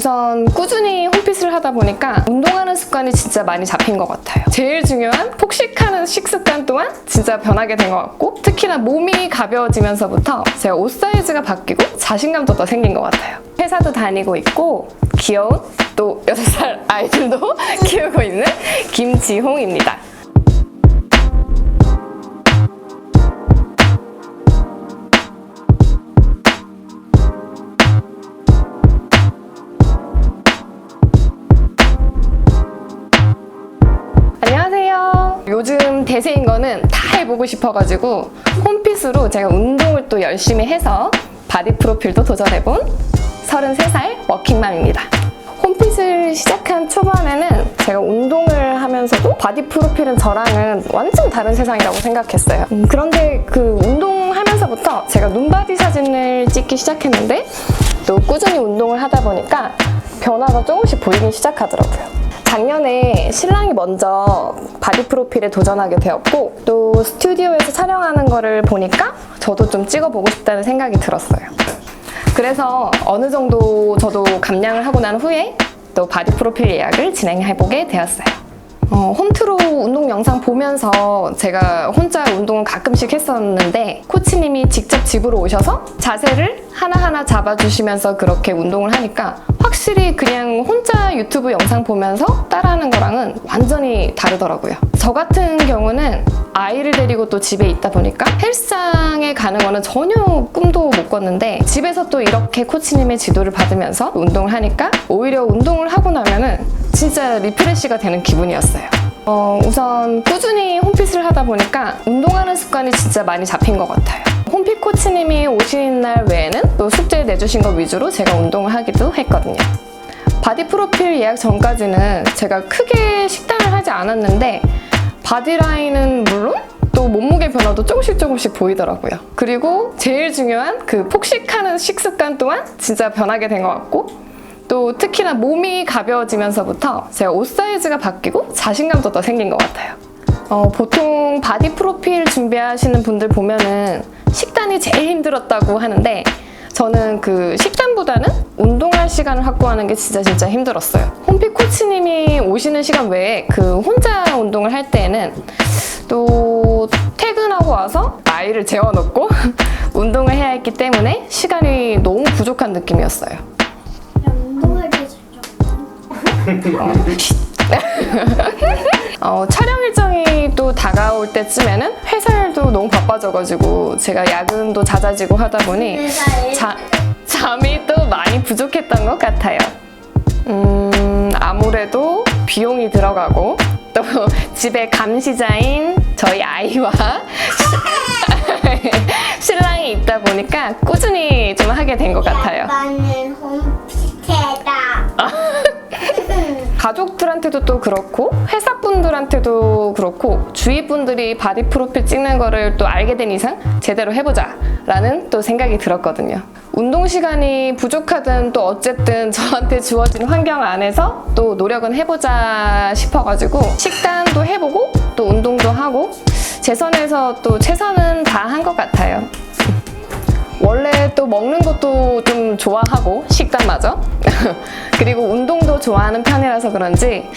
우선 꾸준히 홈핏을 하다 보니까 운동하는 습관이 진짜 많이 잡힌 것 같아요. 제일 중요한 폭식하는 식습관 또한 진짜 변하게 된 것 같고 특히나 몸이 가벼워지면서부터 제가 옷 사이즈가 바뀌고 자신감도 더 생긴 것 같아요. 회사도 다니고 있고 귀여운 또 6살 아이들도 키우고 있는 김지홍입니다. 대세인 거는 다 해보고 싶어가지고 홈핏으로 제가 운동을 또 열심히 해서 바디 프로필도 도전해본 33살 워킹맘입니다. 홈핏을 시작한 초반에는 제가 운동을 하면서도 바디 프로필은 저랑은 완전 다른 세상이라고 생각했어요. 음, 그런데 그 운동하면서부터 제가 눈바디 사진을 찍기 시작했는데 또 꾸준히 운동을 하다 보니까 변화가 조금씩 보이기 시작하더라고요. 작년에 신랑이 먼저 바디 프로필에 도전하게 되었고 또 스튜디오에서 촬영하는 거를 보니까 저도 좀 찍어보고 싶다는 생각이 들었어요. 그래서 어느 정도 저도 감량을 하고 난 후에 또 바디 프로필 예약을 진행해보게 되었어요. 어, 홈트로 운동 영상 보면서 제가 혼자 운동을 가끔씩 했었는데 코치님이 직접 집으로 오셔서 자세를 하나하나 잡아주시면서 그렇게 운동을 하니까 확실히 그냥 혼자 유튜브 영상 보면서 따라하는 거랑은 완전히 다르더라고요. 저 같은 경우는 아이를 데리고 또 집에 있다 보니까 헬스장에 가는 거는 전혀 꿈도 못 꿨는데 집에서 또 이렇게 코치님의 지도를 받으면서 운동을 하니까 오히려 운동을 하고 나면은 진짜 리프레시가 되는 기분이었어요. 어, 우선 꾸준히 홈핏을 하다 보니까 운동하는 습관이 진짜 많이 잡힌 것 같아요. 홈핏 코치님이 오시는 날 외에는 또 숙제 내주신 것 위주로 제가 운동을 하기도 했거든요. 바디 프로필 예약 전까지는 제가 크게 식단을 하지 않았는데 바디라인은 물론 또 몸무게 변화도 조금씩 조금씩 보이더라고요. 그리고 제일 중요한 그 폭식하는 식습관 또한 진짜 변하게 된 것 같고 또 특히나 몸이 가벼워지면서부터 제가 옷 사이즈가 바뀌고 자신감도 더 생긴 것 같아요. 어, 보통 바디 프로필 준비하시는 분들 보면은 식단이 제일 힘들었다고 하는데 저는 그 식단보다는 운동할 시간을 확보하는 게 진짜 진짜 힘들었어요. 홈핏 코치님이 오시는 시간 외에 그 혼자 운동을 할 때에는 또 퇴근하고 와서 아이를 재워놓고 운동을 해야 했기 때문에 시간이 너무 부족한 느낌이었어요. 때 어, 촬영 일정이 또 다가올 때쯤에는 회사 일도 너무 바빠져가지고 제가 야근도 잦아지고 하다 보니 자, 잠이 또 많이 부족했던 것 같아요. 음, 아무래도 비용이 들어가고 또 집에 감시자인 저희 아이와 신랑이 있다 보니까 꾸준히 좀 하게 된 것 같아요. 그렇고 회사분들한테도 그렇고 주위 분들이 바디 프로필 찍는 거를 또 알게 된 이상 제대로 해보자 라는 또 생각이 들었거든요. 운동 시간이 부족하든 또 어쨌든 저한테 주어진 환경 안에서 또 노력은 해보자 싶어가지고 식단도 해보고 또 운동도 하고 제 선에서 또 최선은 다 한 것 같아요 또 먹는 것도 좀 좋아하고 식단마저 그리고 운동도 좋아하는 편이라서 그런지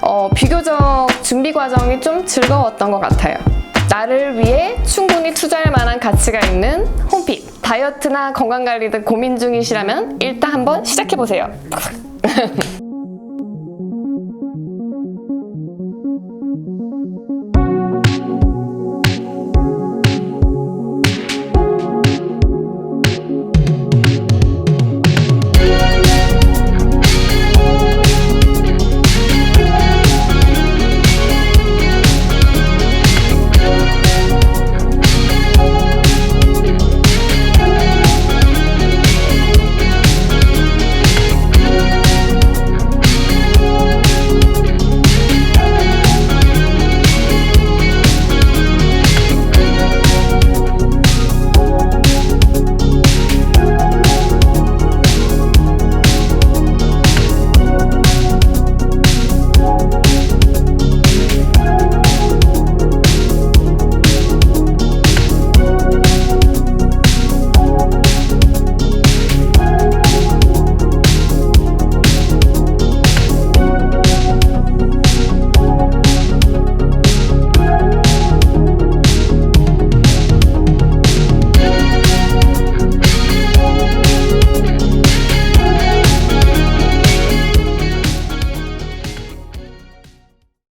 어, 비교적 준비 과정이 좀 즐거웠던 것 같아요. 나를 위해 충분히 투자할 만한 가치가 있는 홈핏 다이어트나 건강 관리 등 고민 중이시라면 일단 한번 시작해 보세요.